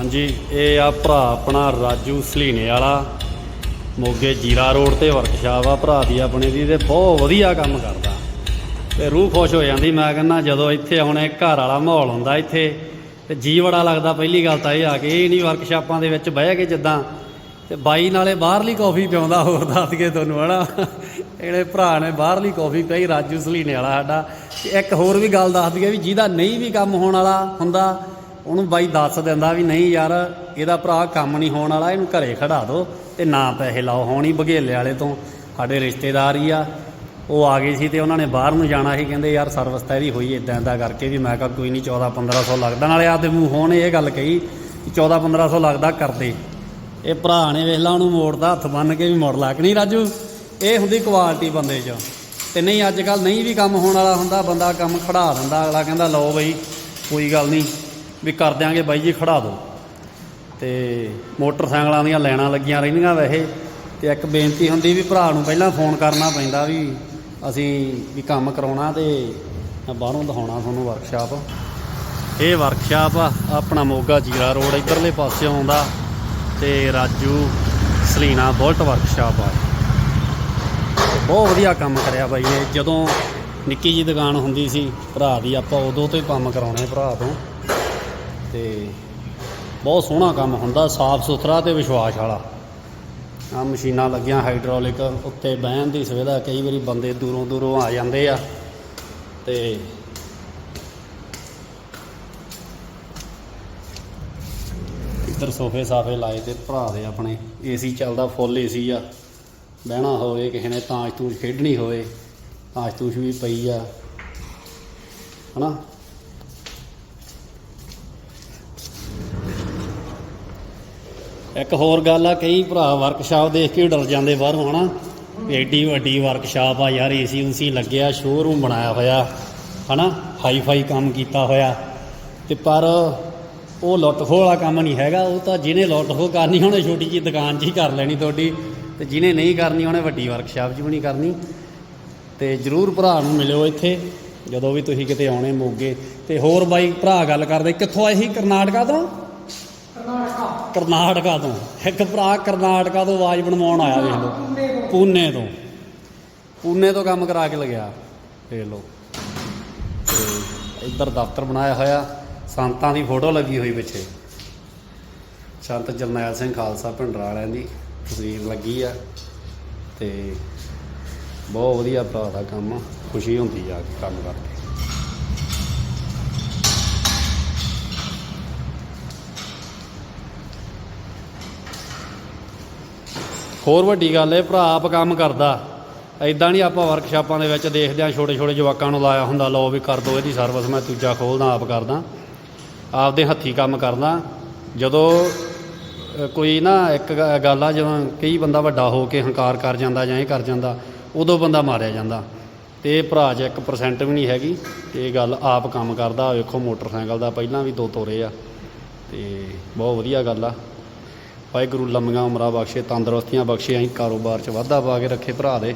ਹਾਂਜੀ, ਇਹ ਆ ਭਰਾ ਆਪਣਾ ਰਾਜੂ ਸਲੀਨੇ ਵਾਲਾ। ਮੋਗੇ ਜੀਰਾ ਰੋਡ ਤੇ ਵਰਕਸ਼ਾਪ ਆ, ਭਰਾ ਦੀ ਆਪਣੇ ਦੀ ਤੇ ਬਹੁਤ ਵਧੀਆ ਕੰਮ ਕਰਦਾ। ਤੇ ਰੂਹ ਖੁਸ਼ ਹੋ ਜਾਂਦੀ, ਮੈਂ ਕਹਿੰਦਾ ਜਦੋਂ ਇੱਥੇ ਆਉਣੇ, ਘਰ ਵਾਲਾ ਮਾਹੌਲ ਹੁੰਦਾ ਇੱਥੇ, ਤੇ ਜੀ ਬੜਾ ਲੱਗਦਾ ਪਹਿਲੀ ਗੱਲ ਤਾਂ ਇਹ ਆ ਕਿ ਇਹ ਨਹੀਂ ਵਰਕਸ਼ਾਪਾਂ ਦੇ ਵਿੱਚ ਬਹਿ ਕੇ ਜਿੱਦਾਂ, ਤੇ ਬਾਈ ਨਾਲੇ ਬਾਹਰਲੀ ਕਾਫੀ ਪਿਆਉਂਦਾ ਹੋਰ ਦੱਸ ਕੇ ਤੁਹਾਨੂੰ, ਹਨਾ? ਇਹਨੇ ਭਰਾ ਨੇ ਬਾਹਰਲੀ ਕਾਫੀ ਪਈ ਰਾਜੂ ਸਲੀਨੇ ਵਾਲਾ ਸਾਡਾ। ਤੇ ਇੱਕ ਹੋਰ ਵੀ ਗੱਲ ਦੱਸ ਦਈਏ ਵੀ ਜਿਹਦਾ ਨਹੀਂ ਵੀ ਕੰਮ ਹੋਣ ਵਾਲਾ ਹੁੰਦਾ ਉਹਨੂੰ ਬਾਈ ਦੱਸ ਦਿੰਦਾ ਵੀ ਨਹੀਂ ਯਾਰ, ਇਹਦਾ ਭਰਾ ਕੰਮ ਨਹੀਂ ਹੋਣ ਵਾਲਾ, ਇਹਨੂੰ ਘਰੇ ਖੜਾ ਦਿਓ ਤੇ ਨਾ ਪੈਸੇ ਲਾਓ। ਹੁਣ ਹੀ ਬਘੇਲੇ ਵਾਲੇ ਤੋਂ ਸਾਡੇ ਰਿਸ਼ਤੇਦਾਰ ਹੀ ਆ। ਉਹ ਆ ਗਏ ਸੀ ਤੇ ਉਹਨਾਂ ਨੇ ਬਾਹਰ ਨੂੰ ਜਾਣਾ ਸੀ, ਕਹਿੰਦੇ ਯਾਰ ਸਰਵਿਸ ਤਾਂ ਇਹਦੀ ਹੋਈ ਇਦਾਂ ਇਦਾਂ ਕਰਕੇ ਵੀ ਮੈਂ ਕਿਹਾ ਕੋਈ ਨਹੀਂ 14 1500 ਲੱਗਦਾ। ਨਾਲੇ ਆਪਦੇ ਮੂੰਹ ਹੋਣ ਇਹ ਗੱਲ ਕਹੀ ਕਿ 14 1500 ਲੱਗਦਾ ਕਰਦੇ। ਇਹ ਭਰਾ ਨੇ ਵੇਖ ਲਾ, ਉਹਨੂੰ ਮੋੜਦਾ ਹੱਥ ਬੰਨ ਕੇ ਵੀ ਮੋੜ ਲਾ ਕਿ ਨਹੀਂ ਰਾਜੂ? ਇਹ ਹੁੰਦੀ ਕੁਆਲਿਟੀ ਬੰਦੇ 'ਚ। ਤੇ ਨਹੀਂ, ਅੱਜ ਕੱਲ ਨਹੀਂ ਵੀ ਕੰਮ ਹੋਣ ਵਾਲਾ ਹੁੰਦਾ, ਬੰਦਾ ਕੰਮ ਖੜਾ ਦਿੰਦਾ, ਅਗਲਾ ਕਹਿੰਦਾ ਲਓ ਬਈ, ਕੋਈ ਗੱਲ ਨਹੀਂ। ਵੀ ਕਰ ਦਿਆਂਗੇ ਬਾਈ ਜੀ, ਖੜਾ ਦਿਓ ਤੇ ਮੋਟਰਸਾਈਕਲਾਂ ਦੀਆਂ ਲਾਈਨਾਂ ਲੱਗੀਆਂ ਰਹਿੰਦੀਆਂ ਵੈਸੇ, ਤੇ ਇੱਕ ਬੇਨਤੀ ਹੁੰਦੀ ਵੀ ਭਰਾ ਨੂੰ ਪਹਿਲਾਂ ਫੋਨ ਕਰਨਾ ਪੈਂਦਾ ਵੀ ਅਸੀਂ ਵੀ ਕੰਮ ਕਰਾਉਣਾ ਤੇ ਮੈਂ ਬਾਹਰੋਂ ਦਿਖਾਉਣਾ ਤੁਹਾਨੂੰ ਵਰਕਸ਼ਾਪ ਇਹ ਵਰਕਸ਼ਾਪ ਆ, ਆਪਣਾ ਮੋਗਾ ਜੀਰਾ ਰੋਡ, ਇਧਰਲੇ ਪਾਸੇ ਆਉਂਦਾ ਤੇ ਰਾਜੂ ਸਲੀਨਾ ਬੁਲਟ ਵਰਕਸ਼ਾਪ ਆ। ਬਹੁਤ ਵਧੀਆ ਕੰਮ ਕਰਿਆ ਬਾਈ ਨੇ। ਜਦੋਂ ਨਿੱਕੀ ਜੀ ਦੁਕਾਨ ਹੁੰਦੀ ਸੀ, ਭਰਾ ਦੀ ਆਪਾਂ ਉਦੋਂ ਤੋਂ ਹੀ ਕੰਮ ਕਰਾਉਣੇ ਭਰਾ ਤੋਂ। ਤੇ ਬਹੁਤ ਸੋਹਣਾ ਕੰਮ ਹੁੰਦਾ, ਸਾਫ਼ ਸੁਥਰਾ ਤੇ ਵਿਸ਼ਵਾਸ ਵਾਲਾ। ਆ ਮਸ਼ੀਨਾਂ ਲੱਗੀਆਂ ਹਾਈਡ੍ਰੋਲਿਕ ਉੱਤੇ ਬਹਿਣ ਦੀ ਸੁਵਿਧਾ, ਕਈ ਵਾਰੀ ਬੰਦੇ ਦੂਰੋਂ ਦੂਰੋਂ ਆ ਜਾਂਦੇ ਆ ਤੇ ਇੱਧਰ ਸੋਫੇ ਸਾਫੇ ਲਾਏ ਤੇ ਭਰਾ ਦੇ ਆਪਣੇ, ਏਸੀ ਚੱਲਦਾ, ਫੁੱਲ ਏਸੀ ਆ। ਬਹਿਣਾ ਹੋਵੇ ਕਿਸੇ ਨੇ ਤਾਂਸ਼ ਤੂਸ਼ ਖੇਡਣੀ ਹੋਵੇ ਤਾਂਸ਼ ਤੂਸ਼ ਵੀ ਪਈ ਆ। ਹਨਾ? ਇੱਕ ਹੋਰ ਗੱਲ ਆ, ਕਈ ਭਰਾ ਵਰਕਸ਼ਾਪ ਦੇਖ ਕੇ ਡਰ ਜਾਂਦੇ ਬਾਹਰੋਂ, ਹਨਾ? ਵੀ ਐਡੀ ਵੱਡੀ ਵਰਕਸ਼ਾਪ ਆ ਯਾਰ, ਏਸੀ ਉਸੀ ਲੱਗਿਆ ਸ਼ੋਰੂਮ ਬਣਾਇਆ ਹੋਇਆ, ਹਨਾ? ਹਾਈ ਫਾਈ ਕੰਮ ਕੀਤਾ ਹੋਇਆ। ਤੇ ਪਰ ਉਹ ਲੁੱਟ ਖੋਹ ਵਾਲਾ ਕੰਮ ਨਹੀਂ ਹੈਗਾ, ਉਹ ਤਾਂ ਜਿਹਨੇ ਲੁੱਟ ਖੋਹ ਕਰਨੀ, ਉਹਨੇ ਛੋਟੀ ਜਿਹੀ ਦੁਕਾਨ 'ਚ ਹੀ ਕਰ ਲੈਣੀ ਤੁਹਾਡੀ। ਤੇ ਜਿਹਨੇ ਨਹੀਂ ਕਰਨੀ, ਉਹਨੇ ਵੱਡੀ ਵਰਕਸ਼ਾਪ 'ਚ ਵੀ ਨਹੀਂ ਕਰਨੀ। ਤੇ ਜਰੂਰ ਭਰਾ ਨੂੰ ਮਿਲਿਓ ਇੱਥੇ, ਜਦੋਂ ਵੀ ਤੁਸੀਂ ਕਿਤੇ ਆਉਣੇ ਮੋਗੇ। ਤੇ ਹੋਰ ਬਾਈ, ਭਰਾ ਗੱਲ ਕਰਦੇ, ਕਿੱਥੋਂ ਆਏ ਸੀ? ਕਰਨਾਟਕਾ ਤੋਂ? ਕਰਨਾਟਕਾ ਤੋਂ। ਇੱਕ ਭਰਾ ਕਰਨਾਟਕਾ ਤੋਂ ਆਵਾਜ਼ ਬਣਵਾਉਣ ਆਇਆ ਵੇਖ ਲਓ। ਪੂਨੇ ਤੋਂ। ਪੂਨੇ ਤੋਂ ਕੰਮ ਕਰਾ ਕੇ ਲਗਿਆ ਵੇਖ ਲਓ। ਇੱਧਰ ਦਫ਼ਤਰ ਬਣਾਇਆ ਹੋਇਆ, ਸੰਤਾਂ ਦੀ ਫੋਟੋ ਲੱਗੀ ਹੋਈ ਪਿੱਛੇ। ਸੰਤ ਜਰਨੈਲ ਸਿੰਘ ਖਾਲਸਾ ਭਿੰਡਰਾ ਵਾਲਿਆਂ ਦੀ ਤਸਵੀਰ ਲੱਗੀ ਆ। ਤੇ ਬਹੁਤ ਵਧੀਆ ਭਰਾ ਦਾ ਕੰਮ ਖੁਸ਼ੀ ਹੁੰਦੀ ਆ ਕੰਮ ਕਰਕੇ। ਹੋਰ ਵੱਡੀ ਗੱਲ ਹੈ ਭਰਾ ਆਪ ਕੰਮ ਕਰਦਾ। ਐਦਾਂ ਨਹੀਂ ਆਪਾਂ ਵਰਕਸ਼ਾਪਾਂ ਦੇ ਵਿੱਚ ਦੇਖਦੇ ਆ ਛੋਟੇ ਛੋਟੇ ਜਵਾਕਾਂ ਨੂੰ ਲਾਇਆ ਹੁੰਦਾ, ਲਓ ਵੀ ਕਰ ਦੋ ਇਹਦੀ ਸਰਵਿਸ ਮੈਂ ਦੂਜਾ ਖੋਲਦਾ, ਆਪ ਕਰਦਾ। ਆਪਦੇ ਹੱਥੀ ਕੰਮ ਕਰਦਾ। ਜਦੋਂ ਕੋਈ ਨਾ ਇੱਕ ਗੱਲ ਆ, ਜਦੋਂ ਕਈ ਬੰਦਾ ਵੱਡਾ ਹੋ ਕੇ ਹੰਕਾਰ ਕਰ ਜਾਂਦਾ ਜਾਂ ਇਹ ਕਰ ਜਾਂਦਾ, ਉਦੋਂ ਬੰਦਾ ਮਾਰਿਆ ਜਾਂਦਾ। ਤੇ ਇਹ ਭਰਾ 'ਚ 1% ਵੀ ਨਹੀਂ ਹੈਗੀ, ਤੇ ਇਹ ਗੱਲ ਆਪ ਕੰਮ ਕਰਦਾ ਵੇਖੋ ਮੋਟਰਸਾਈਕਲ ਦਾ ਪਹਿਲਾਂ ਵੀ ਦੋ ਤੋਰੇ ਆ। ਤੇ ਬਹੁਤ ਵਧੀਆ ਗੱਲ ਆ। ਵਾਹਿਗੁਰੂ, ਲੰਮੀਆਂ ਉਮਰਾਂ ਬਖਸ਼ੇ, ਤੰਦਰੁਸਤੀਆਂ ਬਖਸ਼ੇ, ਅਸੀਂ ਕਾਰੋਬਾਰ 'ਚ ਵਾਧਾ ਪਾ ਕੇ ਰੱਖੇ ਭਰਾ ਦੇ।